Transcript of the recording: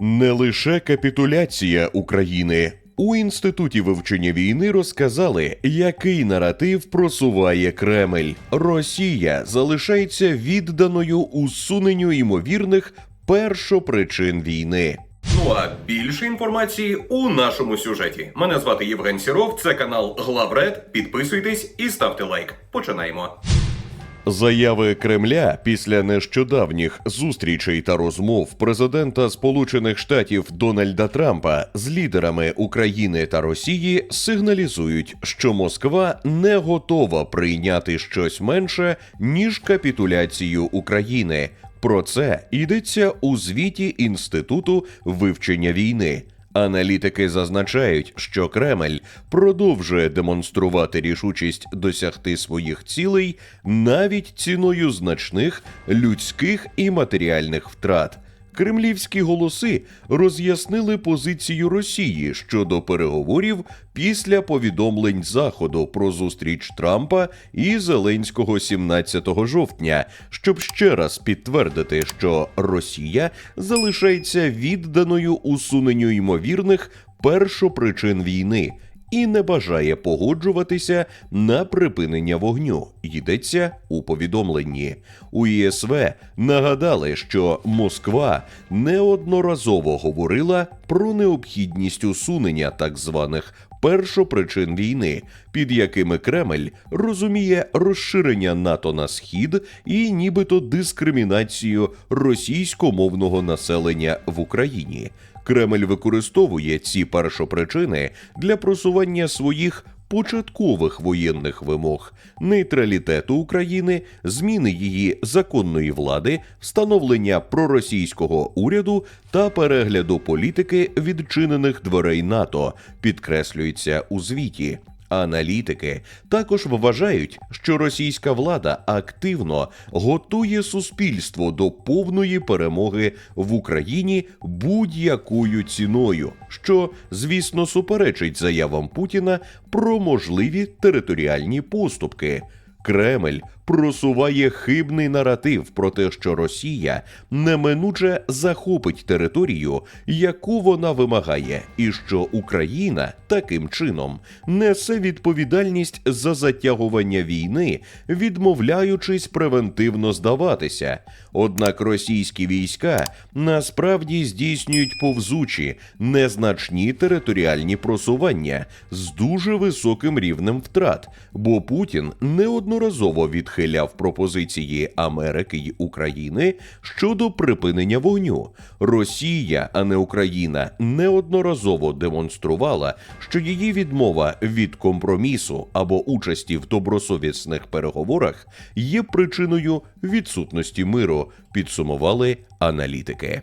Не лише капітуляція України. У інституті вивчення війни розказали, який наратив просуває Кремль. Росія залишається відданою усуненню ймовірних першопричин війни. Ну а більше інформації у нашому сюжеті. Мене звати Євген Сіров, це канал Главред. Підписуйтесь і ставте лайк. Починаємо. Заяви Кремля після нещодавніх зустрічей та розмов президента Сполучених Штатів Дональда Трампа з лідерами України та Росії сигналізують, що Москва не готова прийняти щось менше ніж капітуляцію України. Про це йдеться у звіті Інституту вивчення війни. Аналітики зазначають, що Кремль продовжує демонструвати рішучість досягти своїх цілей навіть ціною значних людських і матеріальних втрат. Кремлівські голоси роз'яснили позицію Росії щодо переговорів після повідомлень Заходу про зустріч Трампа і Зеленського 17 жовтня, щоб ще раз підтвердити, що Росія залишається відданою усуненню ймовірних першопричин війни і не бажає погоджуватися на припинення вогню. Йдеться у повідомленні. У ЄСВ нагадали, що Москва неодноразово говорила про необхідність усунення так званих першопричин війни, під якими Кремль розуміє розширення НАТО на схід і нібито дискримінацію російськомовного населення в Україні. Кремль використовує ці першопричини для просування своїх початкових воєнних вимог, нейтралітету України, зміни її законної влади, встановлення проросійського уряду та перегляду політики відчинених дверей НАТО, підкреслюється у звіті. Аналітики також вважають, що російська влада активно готує суспільство до повної перемоги в Україні будь-якою ціною, що, звісно, суперечить заявам Путіна про можливі територіальні поступки. Кремль просуває хибний наратив про те, що Росія неминуче захопить територію, яку вона вимагає, і що Україна таким чином несе відповідальність за затягування війни, відмовляючись превентивно здаватися. Однак російські війська насправді здійснюють повзучі, незначні територіальні просування з дуже високим рівнем втрат, бо Путін неодноразово відхиляв пропозиції Америки й України щодо припинення вогню. Росія, а не Україна, неодноразово демонструвала, що її відмова від компромісу або участі в добросовісних переговорах є причиною відсутності миру, підсумували аналітики.